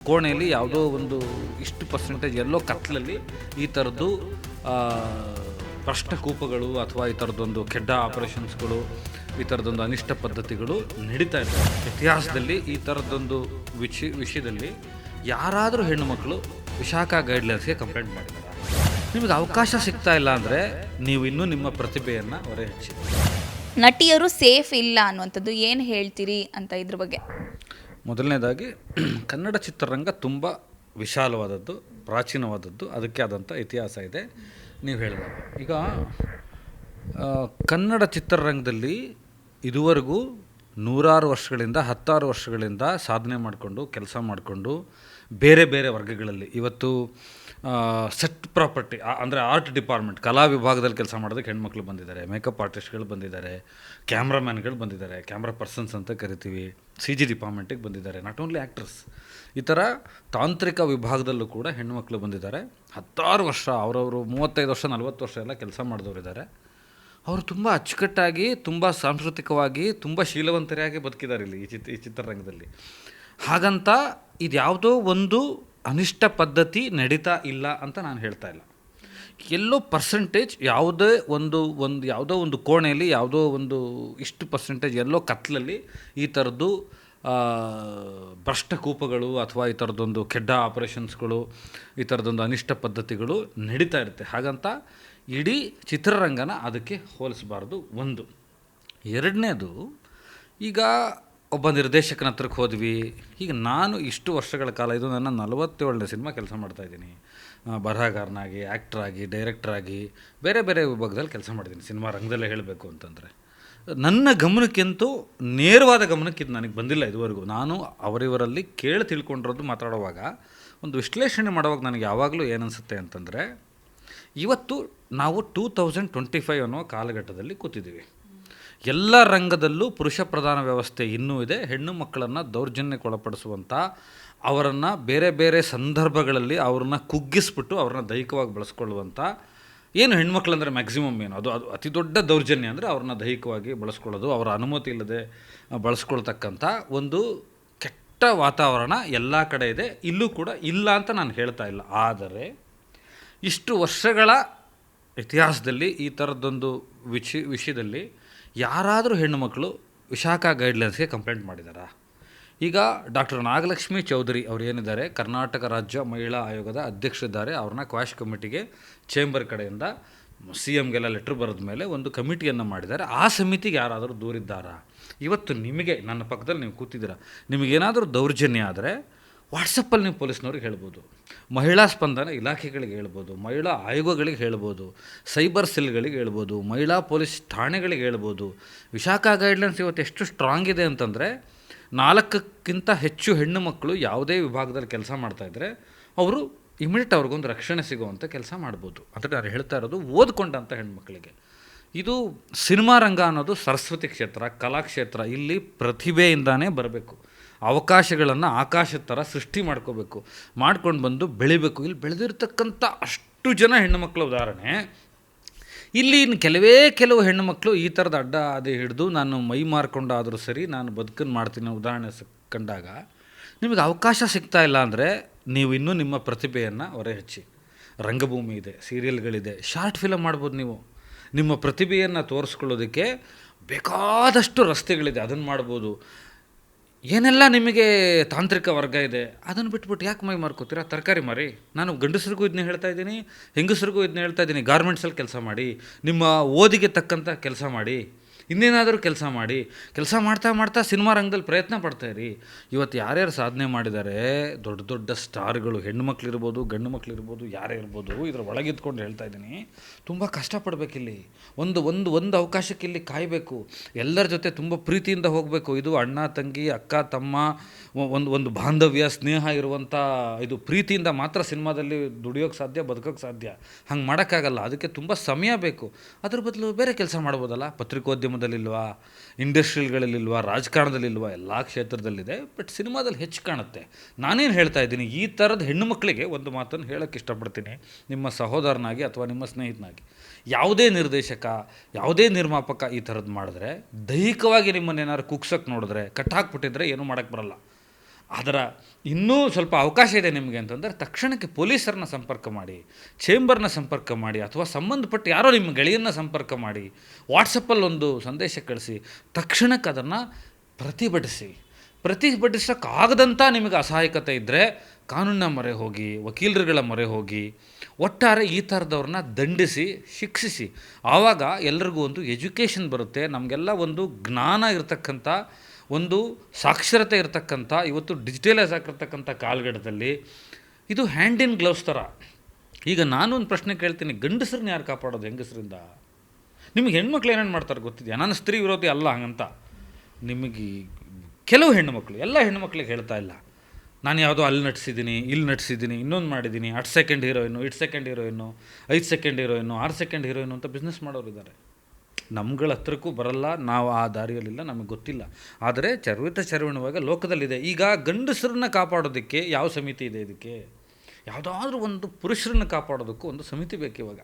ಕೋಣೆಯಲ್ಲಿ ಯಾವುದೋ ಒಂದು ಇಷ್ಟು ಪರ್ಸೆಂಟೇಜ್ ಎಲ್ಲೋ ಕತ್ತಲಲ್ಲಿ ಈ ಥರದ್ದು ಆ, ಭ್ರಷ್ಟಕೂಪಗಳು ಅಥವಾ ಈ ಥರದ್ದೊಂದು ಕೆಡ್ಡ ಆಪರೇಷನ್ಸ್ಗಳು ಈ ಥರದ್ದೊಂದು ಅನಿಷ್ಟ ಪದ್ಧತಿಗಳು ನಡೀತಾ ಇದೆ. ಇತಿಹಾಸದಲ್ಲಿ ಈ ಥರದ್ದೊಂದು ವಿಷ ವಿಷಯದಲ್ಲಿ ಯಾರಾದರೂ ಹೆಣ್ಣುಮಕ್ಕಳು ವಿಶಾಖ ಗೈಡ್ಲೈನ್ಸ್ಗೆ ಕಂಪ್ಲೇಂಟ್ ಮಾಡಿದ್ದಾರೆ. ನಿಮಗೆ ಅವಕಾಶ ಸಿಗ್ತಾ ಇಲ್ಲ ಅಂದರೆ ನೀವು ಇನ್ನೂ ನಿಮ್ಮ ಪ್ರತಿಭೆಯನ್ನು ಹೊರೆ ಹೆಚ್ಚಿ ನಟಿಯರು ಸೇಫ್ ಇಲ್ಲ ಅನ್ನುವಂಥದ್ದು ಏನು ಹೇಳ್ತೀರಿ ಅಂತ ಇದ್ರ ಬಗ್ಗೆ? ಮೊದಲನೇದಾಗಿ ಕನ್ನಡ ಚಿತ್ರರಂಗ ತುಂಬ ವಿಶಾಲವಾದದ್ದು, ಪ್ರಾಚೀನವಾದದ್ದು, ಅದಕ್ಕೆ ಆದಂಥ ಇತಿಹಾಸ ಇದೆ. ನೀವು ಹೇಳಿದಾಗ ಈಗ ಕನ್ನಡ ಚಿತ್ರರಂಗದಲ್ಲಿ ಇದುವರೆಗೂ ನೂರಾರು ವರ್ಷಗಳಿಂದ, ಹತ್ತಾರು ವರ್ಷಗಳಿಂದ ಸಾಧನೆ ಮಾಡಿಕೊಂಡು, ಕೆಲಸ ಮಾಡಿಕೊಂಡು ಬೇರೆ ಬೇರೆ ವರ್ಗಗಳಲ್ಲಿ ಇವತ್ತು ಸೆಟ್ ಪ್ರಾಪರ್ಟಿ ಅಂದರೆ ಆರ್ಟ್ ಡಿಪಾರ್ಟ್ಮೆಂಟ್ ಕಲಾ ವಿಭಾಗದಲ್ಲಿ ಕೆಲಸ ಮಾಡೋದಕ್ಕೆ ಹೆಣ್ಮಕ್ಳು ಬಂದಿದ್ದಾರೆ ಮೇಕಪ್ ಆರ್ಟಿಸ್ಟ್ಗಳು ಬಂದಿದ್ದಾರೆ ಕ್ಯಾಮ್ರಾಮ್ಯಾನ್ಗಳು ಬಂದಿದ್ದಾರೆ ಕ್ಯಾಮ್ರಾ ಪರ್ಸನ್ಸ್ ಅಂತ ಕರಿತೀವಿ ಸಿ ಜಿ ಡಿಪಾರ್ಟ್ಮೆಂಟಿಗೆ ಬಂದಿದ್ದಾರೆ ನಾಟ್ ಓನ್ಲಿ ಆ್ಯಕ್ಟ್ರಸ್ ಈ ಥರ ತಾಂತ್ರಿಕ ವಿಭಾಗದಲ್ಲೂ ಕೂಡ ಹೆಣ್ಮಕ್ಳು ಬಂದಿದ್ದಾರೆ. ಹತ್ತಾರು ವರ್ಷ, ಅವರವರು ಮೂವತ್ತೈದು ವರ್ಷ, ನಲವತ್ತು ವರ್ಷ ಎಲ್ಲ ಕೆಲಸ ಮಾಡಿದವರಿದ್ದಾರೆ ಅವರು ತುಂಬ ಅಚ್ಚುಕಟ್ಟಾಗಿ, ತುಂಬ ಸಾಂಸ್ಕೃತಿಕವಾಗಿ, ತುಂಬ ಶೀಲವಂತರಾಗಿ ಬದುಕಿದ್ದಾರೆ ಇಲ್ಲಿ ಈ ಚಿತ್ರ ಈ ಚಿತ್ರರಂಗದಲ್ಲಿ. ಹಾಗಂತ ಇದು ಯಾವುದೋ ಒಂದು ಅನಿಷ್ಟ ಪದ್ಧತಿ ನಡೀತಾ ಇಲ್ಲ ಅಂತ ನಾನು ಹೇಳ್ತಾ ಇಲ್ಲ. ಎಲ್ಲೋ ಪರ್ಸೆಂಟೇಜ್ ಯಾವುದೇ ಒಂದು ಒಂದು, ಯಾವುದೋ ಒಂದು ಕೋಣೆಯಲ್ಲಿ ಯಾವುದೋ ಒಂದು ಇಷ್ಟು ಪರ್ಸೆಂಟೇಜ್ ಎಲ್ಲೋ ಕತ್ಲಲ್ಲಿ ಈ ಥರದ್ದು ಭ್ರಷ್ಟಕೂಪಗಳು ಅಥವಾ ಈ ಥರದ್ದೊಂದು ಕೆಡ್ಡ ಆಪರೇಷನ್ಸ್ಗಳು, ಈ ಥರದ್ದೊಂದು ಅನಿಷ್ಟ ಪದ್ಧತಿಗಳು ನಡೀತಾ ಇರುತ್ತೆ. ಹಾಗಂತ ಇಡೀ ಚಿತ್ರರಂಗನ ಅದಕ್ಕೆ ಹೋಲಿಸಬಾರ್ದು ಒಂದು. ಎರಡನೇದು, ಈಗ ಒಬ್ಬ ನಿರ್ದೇಶಕನ ಹತ್ರಕ್ಕೆ ಹೋದ್ವಿ. ಈಗ ನಾನು ಇಷ್ಟು ವರ್ಷಗಳ ಕಾಲ, ಇದು ನನ್ನ ನಲವತ್ತೇಳನೇ ಸಿನಿಮಾ ಕೆಲಸ ಮಾಡ್ತಾಯಿದ್ದೀನಿ ಬರಹಗಾರನಾಗಿ, ಆ್ಯಕ್ಟ್ರಾಗಿ, ಡೈರೆಕ್ಟ್ರಾಗಿ, ಬೇರೆ ಬೇರೆ ವಿಭಾಗದಲ್ಲಿ ಕೆಲಸ ಮಾಡಿದ್ದೀನಿ ಸಿನಿಮಾ ರಂಗದಲ್ಲೇ ಹೇಳಬೇಕು ಅಂತಂದರೆ. ನನ್ನ ಗಮನಕ್ಕಿಂತೂ, ನೇರವಾದ ಗಮನಕ್ಕಿಂತ ನನಗೆ ಬಂದಿಲ್ಲ ಇದುವರೆಗೂ. ನಾನು ಅವರಿವರಲ್ಲಿ ಕೇಳಿ ತಿಳ್ಕೊಂಡಿರೋದು ಮಾತಾಡುವಾಗ, ಒಂದು ವಿಶ್ಲೇಷಣೆ ಮಾಡುವಾಗ ನನಗೆ ಯಾವಾಗಲೂ ಏನನ್ಸುತ್ತೆ ಅಂತಂದರೆ, ಇವತ್ತು ನಾವು ಟೂ ತೌಸಂಡ್ ಟ್ವೆಂಟಿ ಫೈವ್ ಅನ್ನೋ ಕಾಲಘಟ್ಟದಲ್ಲಿ ಕೂತಿದ್ದೀವಿ. ಎಲ್ಲ ರಂಗದಲ್ಲೂ ಪುರುಷ ಪ್ರಧಾನ ವ್ಯವಸ್ಥೆ ಇನ್ನೂ ಇದೆ. ಹೆಣ್ಣು ಮಕ್ಕಳನ್ನು ದೌರ್ಜನ್ಯಕ್ಕೊಳಪಡಿಸುವಂಥ ಅವರನ್ನು ಬೇರೆ ಬೇರೆ ಸಂದರ್ಭಗಳಲ್ಲಿ ಅವ್ರನ್ನ ಕುಗ್ಗಿಸ್ಬಿಟ್ಟು ಅವ್ರನ್ನ ದೈಹಿಕವಾಗಿ ಬಳಸ್ಕೊಳ್ಳುವಂಥ ಏನು ಹೆಣ್ಮಕ್ಳಂದರೆ ಮ್ಯಾಕ್ಸಿಮಮ್ ಏನು? ಅದು ಅದು ಅತಿ ದೊಡ್ಡ ದೌರ್ಜನ್ಯ ಅಂದರೆ ಅವ್ರನ್ನ ದೈಹಿಕವಾಗಿ ಬಳಸ್ಕೊಳ್ಳೋದು, ಅವರ ಅನುಮತಿ ಇಲ್ಲದೆ ಬಳಸ್ಕೊಳ್ತಕ್ಕಂಥ ಒಂದು ಕೆಟ್ಟ ವಾತಾವರಣ ಎಲ್ಲ ಕಡೆ ಇದೆ. ಇಲ್ಲೂ ಕೂಡ ಇಲ್ಲ ಅಂತ ನಾನು ಹೇಳ್ತಾ ಇಲ್ಲ. ಆದರೆ ಇಷ್ಟು ವರ್ಷಗಳ ಇತಿಹಾಸದಲ್ಲಿ ಈ ಥರದ್ದೊಂದು ವಿಷ ವಿಷಯದಲ್ಲಿ ಯಾರಾದರೂ ಹೆಣ್ಣುಮಕ್ಕಳು ವಿಶಾಖ ಗೈಡ್ಲೈನ್ಸ್ಗೆ ಕಂಪ್ಲೇಂಟ್ ಮಾಡಿದ್ದಾರಾ ಈಗ ಡಾಕ್ಟರ್ ನಾಗಲಕ್ಷ್ಮಿ ಚೌಧರಿ ಅವರು ಏನಿದ್ದಾರೆ ಕರ್ನಾಟಕ ರಾಜ್ಯ ಮಹಿಳಾ ಆಯೋಗದ ಅಧ್ಯಕ್ಷರಿದ್ದಾರೆ. ಅವ್ರನ್ನ ಕ್ವಾಶ್ ಕಮಿಟಿಗೆ ಚೇಂಬರ್ ಕಡೆಯಿಂದ ಸಿ ಎಮ್ಗೆಲ್ಲ ಲೆಟ್ರ್ ಬರೆದ ಮೇಲೆ ಒಂದು ಕಮಿಟಿಯನ್ನು ಮಾಡಿದ್ದಾರೆ. ಆ ಸಮಿತಿಗೆ ಯಾರಾದರೂ ದೂರಿದ್ದಾರಾ? ಇವತ್ತು ನಿಮಗೆ, ನನ್ನ ಪಕ್ಕದಲ್ಲಿ ನೀವು ಕೂತಿದ್ದೀರಾ, ನಿಮಗೇನಾದರೂ ದೌರ್ಜನ್ಯ ಆದರೆ ವಾಟ್ಸಪ್ಪಲ್ಲಿ ನೀವು ಪೊಲೀಸ್ನವ್ರಿಗೆ ಹೇಳ್ಬೋದು. ಮಹಿಳಾ ಸ್ಪಂದನ ಇಲಾಖೆಗಳಿಗೆ ಹೇಳ್ಬೋದು. ಮಹಿಳಾ ಆಯೋಗಗಳಿಗೆ ಹೇಳ್ಬೋದು. ಸೈಬರ್ ಸೆಲ್ಗಳಿಗೆ ಹೇಳ್ಬೋದು. ಮಹಿಳಾ ಪೊಲೀಸ್ ಠಾಣೆಗಳಿಗೆ ಹೇಳ್ಬೋದು. ವಿಶಾಖ ಗೈಡ್ಲೈನ್ಸ್ ಇವತ್ತು ಎಷ್ಟು ಸ್ಟ್ರಾಂಗ್ ಇದೆ ಅಂತಂದರೆ, ನಾಲ್ಕಕ್ಕಿಂತ ಹೆಚ್ಚು ಹೆಣ್ಣು ಮಕ್ಕಳು ಯಾವುದೇ ವಿಭಾಗದಲ್ಲಿ ಕೆಲಸ ಮಾಡ್ತಾಯಿದ್ರೆ ಅವರು ಇಮಿಡಿಯೇಟ್ ಅವ್ರಿಗೊಂದು ರಕ್ಷಣೆ ಸಿಗುವಂಥ ಕೆಲಸ ಮಾಡ್ಬೋದು. ಅಂತ ನಾನು ಹೇಳ್ತಾ ಇರೋದು ಓದ್ಕೊಂಡಂಥ ಹೆಣ್ಮಕ್ಳಿಗೆ ಇದು ಸಿನಿಮಾ ರಂಗ ಅನ್ನೋದು ಸರಸ್ವತಿ ಕ್ಷೇತ್ರ ಕಲಾಕ್ಷೇತ್ರ ಇಲ್ಲಿ ಪ್ರತಿಭೆಯಿಂದಾನೇ ಬರಬೇಕು. ಅವಕಾಶಗಳನ್ನು ಆಕಾಶದ ಥರ ಸೃಷ್ಟಿ ಮಾಡ್ಕೋಬೇಕು, ಮಾಡ್ಕೊಂಡು ಬಂದು ಬೆಳಿಬೇಕು. ಇಲ್ಲಿ ಬೆಳೆದಿರ್ತಕ್ಕಂಥ ಅಷ್ಟು ಜನ ಹೆಣ್ಣುಮಕ್ಕಳ ಉದಾಹರಣೆ. ಇಲ್ಲಿ ಇನ್ನು ಕೆಲವೇ ಕೆಲವು ಹೆಣ್ಣುಮಕ್ಕಳು ಈ ಥರದ ಅಡ್ಡ ಅದೇ ಹಿಡಿದು, ನಾನು ಮೈ ಮಾರ್ಕೊಂಡಾದರೂ ಸರಿ, ನಾನು ಬದುಕನ್ನು ಮಾಡ್ತೀನಿ ಉದಾಹರಣೆ ಕಂಡಾಗ ನಿಮಗೆ ಅವಕಾಶ ಸಿಗ್ತಾ ಇಲ್ಲ ಅಂದರೆ ನೀವು ಇನ್ನೂ ನಿಮ್ಮ ಪ್ರತಿಭೆಯನ್ನು ಹೊರೆ ಹಚ್ಚಿ ರಂಗಭೂಮಿ ಇದೆ, ಸೀರಿಯಲ್ಗಳಿದೆ, ಶಾರ್ಟ್ ಫಿಲಮ್ ಮಾಡ್ಬೋದು ನೀವು. ನಿಮ್ಮ ಪ್ರತಿಭೆಯನ್ನು ತೋರಿಸ್ಕೊಳ್ಳೋದಕ್ಕೆ ಬೇಕಾದಷ್ಟು ರಸ್ತೆಗಳಿದೆ ಅದನ್ನು ಮಾಡ್ಬೋದು. ಏನೆಲ್ಲ ನಿಮಗೆ ತಾಂತ್ರಿಕ ವರ್ಗ ಇದೆ, ಅದನ್ನು ಬಿಟ್ಬಿಟ್ಟು ಯಾಕೆ ಮೈ ಮಾರ್ಕೋತೀರಾ? ತರಕಾರಿ ಮಾರಿ. ನಾನು ಗಂಡಸರಿಗೂ ಇದನ್ನ ಹೇಳ್ತಾ ಇದ್ದೀನಿ, ಹೆಂಗಸರಿಗೂ ಇದನ್ನ ಹೇಳ್ತಾ ಇದ್ದೀನಿ. ಗಾರ್ಮೆಂಟ್ಸಲ್ಲಿ ಕೆಲಸ ಮಾಡಿ, ನಿಮ್ಮ ಓದಿಗೆ ತಕ್ಕಂಥ ಕೆಲಸ ಮಾಡಿ. ಇನ್ನೇನಾದರೂ ಕೆಲಸ ಮಾಡಿ, ಕೆಲಸ ಮಾಡ್ತಾ ಮಾಡ್ತಾ ಸಿನಿಮಾ ರಂಗದಲ್ಲಿ ಪ್ರಯತ್ನ ಪಡ್ತಾಯಿರಿ ಇವತ್ತು ಯಾರ್ಯಾರು ಸಾಧನೆ ಮಾಡಿದ್ದಾರೆ ದೊಡ್ಡ ದೊಡ್ಡ ಸ್ಟಾರ್ಗಳು, ಹೆಣ್ಣು ಮಕ್ಕಳಿರ್ಬೋದು ಗಂಡು ಮಕ್ಕಳಿರ್ಬೋದು ಯಾರೇ ಇರ್ಬೋದು, ಇದರ ಒಳಗಿದ್ಕೊಂಡು ಹೇಳ್ತಾ ಇದ್ದೀನಿ. ತುಂಬ ಕಷ್ಟಪಡಬೇಕಿಲ್ಲಿ ಒಂದು ಒಂದು ಒಂದು ಅವಕಾಶಕ್ಕೆ ಇಲ್ಲಿ ಕಾಯಬೇಕು. ಎಲ್ಲರ ಜೊತೆ ತುಂಬ ಪ್ರೀತಿಯಿಂದ ಹೋಗಬೇಕು. ಇದು ಅಣ್ಣ, ತಂಗಿ, ಅಕ್ಕ, ತಮ್ಮ ಒಂದು ಒಂದು ಬಾಂಧವ್ಯ, ಸ್ನೇಹ ಇರುವಂಥ ಇದು ಪ್ರೀತಿಯಿಂದ ಮಾತ್ರ ಸಿನಿಮಾದಲ್ಲಿ ದುಡಿಯೋಕ್ಕೆ ಸಾಧ್ಯ ಬದುಕೋಕ್ಕೆ ಸಾಧ್ಯ. ಹಂಗೆ ಮಾಡೋಕ್ಕಾಗಲ್ಲ. ಅದಕ್ಕೆ ತುಂಬ ಸಮಯ ಬೇಕು. ಅದ್ರ ಬದಲು ಬೇರೆ ಕೆಲಸ ಮಾಡ್ಬೋದಲ್ಲ? ಪತ್ರಿಕೋದ್ಯಮದಲ್ಲಿಲ್ವಾ ಇಂಡಸ್ಟ್ರಿಯಲ್ಗಳಲ್ಲಿಲ್ವಾ, ರಾಜಕಾರಣದಲ್ಲಿಲ್ವಾ, ಎಲ್ಲ ಕ್ಷೇತ್ರದಲ್ಲಿದೆ ಬಟ್ ಸಿನಿಮಾದಲ್ಲಿ ಹೆಚ್ಚು ಕಾಣುತ್ತೆ. ನಾನೇನು ಹೇಳ್ತಾ ಇದ್ದೀನಿ, ಈ ಥರದ ಹೆಣ್ಣು ಮಕ್ಕಳಿಗೆ ಒಂದು ಮಾತನ್ನು ಹೇಳೋಕ್ಕೆ ಇಷ್ಟಪಡ್ತೀನಿ, ನಿಮ್ಮ ಸಹೋದರನಾಗಿ ಅಥವಾ ನಿಮ್ಮ ಸ್ನೇಹಿತನಾಗಿ. ಯಾವುದೇ ನಿರ್ದೇಶಕ, ಯಾವುದೇ ನಿರ್ಮಾಪಕ ಈ ಥರದ್ದು ಮಾಡಿದ್ರೆ, ದೈಹಿಕವಾಗಿ ನಿಮ್ಮನ್ನೇನಾದ್ರು ಕುಗ್ಸೋಕ್ಕೆ ನೋಡಿದ್ರೆ, ಕಟ್ಟಾಕ್ಬಿಟ್ಟಿದ್ರೆ ಏನೂ ಮಾಡೋಕ್ಕೆ ಬರಲ್ಲ. ಅದರ ಇನ್ನೂ ಸ್ವಲ್ಪ ಅವಕಾಶ ಇದೆ ನಿಮಗೆ ಅಂತಂದರೆ ತಕ್ಷಣಕ್ಕೆ ಪೊಲೀಸರನ್ನ ಸಂಪರ್ಕ ಮಾಡಿ, ಚೇಂಬರ್ನ ಸಂಪರ್ಕ ಮಾಡಿ, ಅಥವಾ ಸಂಬಂಧಪಟ್ಟ ಯಾರೋ ನಿಮ್ಮ ಗೆಳೆಯನ್ನ ಸಂಪರ್ಕ ಮಾಡಿ ವಾಟ್ಸಪ್ಪಲ್ಲಿ ಒಂದು ಸಂದೇಶ ಕಳಿಸಿ, ತಕ್ಷಣಕ್ಕೆ ಅದನ್ನು ಪ್ರತಿಭಟಿಸಿ. ಪ್ರತಿಭಟಿಸೋಕ್ಕಾಗದಂಥ ನಿಮಗೆ ಅಸಹಾಯಕತೆ ಇದ್ದರೆ ಕಾನೂನಿನ ಮೊರೆ ಹೋಗಿ, ವಕೀಲರುಗಳ ಮೊರೆ ಹೋಗಿ, ಒಟ್ಟಾರೆ ಈ ಥರದವ್ರನ್ನ ದಂಡಿಸಿ, ಶಿಕ್ಷಿಸಿ. ಆವಾಗ ಎಲ್ರಿಗೂ ಒಂದು ಎಜುಕೇಷನ್ ಬರುತ್ತೆ, ನಮಗೆಲ್ಲ ಒಂದು ಜ್ಞಾನ ಇರತಕ್ಕಂಥ ಒಂದು ಸಾಕ್ಷರತೆ ಇರತಕ್ಕಂಥ, ಇವತ್ತು ಡಿಜಿಟಲೈಸ್ ಆಗಿರ್ತಕ್ಕಂಥ ಕಾಲಘಟ್ಟದಲ್ಲಿ ಇದು ಹ್ಯಾಂಡ್ ಇನ್ ಗ್ಲೌಸ್ ಥರ. ಈಗ ನಾನು ಒಂದು ಪ್ರಶ್ನೆ ಕೇಳ್ತೀನಿ, ಗಂಡಸ್ರನ್ನ ಯಾರು ಕಾಪಾಡೋದು ಹೆಂಗಸರಿಂದ? ನಿಮಗೆ ಹೆಣ್ಮಕ್ಳು ಏನೇನು ಮಾಡ್ತಾರೆ ಗೊತ್ತಿದೆಯಾ? ನಾನು ಸ್ತ್ರೀ ವಿರೋಧಿ ಅಲ್ಲ ಹಂಗಂತ. ನಿಮಗೆ ಕೆಲವು ಹೆಣ್ಣುಮಕ್ಳು ಎಲ್ಲ ಹೆಣ್ಣುಮಕ್ಳಿಗೆ ಹೇಳ್ತಾ ಇಲ್ಲ. ನಾನು ಯಾವುದೋ ಅಲ್ಲಿ ನಟಿಸಿದ್ದೀನಿ ಇಲ್ಲಿ ನಟಿಸಿದ್ದೀನಿ ಇನ್ನೊಂದು ಮಾಡಿದ್ದೀನಿ ಅಟ್ ಸೆಕೆಂಡ್ ಹೀರೋಯಿನ್ನು ಇಟ್ ಸೆಕೆಂಡ್ ಹೀರೋಯಿನ್ನು ಐದು ಸೆಕೆಂಡ್ ಹೀರೋಯಿನ್ನು ಆರು ಸೆಕೆಂಡ್ ಹೀರೋಯಿನ್ನು ಅಂತ ಬಿಸ್ನೆಸ್ ಮಾಡೋರು ಇದ್ದಾರೆ ನಮ್ಗಳ ಹತ್ರಕ್ಕೂ ಬರಲ್ಲ, ನಾವು ಆ ದಾರಿಯಲ್ಲಿಲ್ಲ, ನಮಗೆ ಗೊತ್ತಿಲ್ಲ. ಆದರೆ ಚರ್ವಿತ ಚರ್ವಣವಾಗ ಲೋಕದಲ್ಲಿದೆ. ಈಗ ಗಂಡಸರನ್ನ ಕಾಪಾಡೋದಕ್ಕೆ ಯಾವ ಸಮಿತಿ ಇದೆ ಇದಕ್ಕೆ? ಯಾವುದಾದ್ರೂ ಒಂದು ಪುರುಷರನ್ನ ಕಾಪಾಡೋದಕ್ಕೂ ಒಂದು ಸಮಿತಿ ಬೇಕು ಇವಾಗ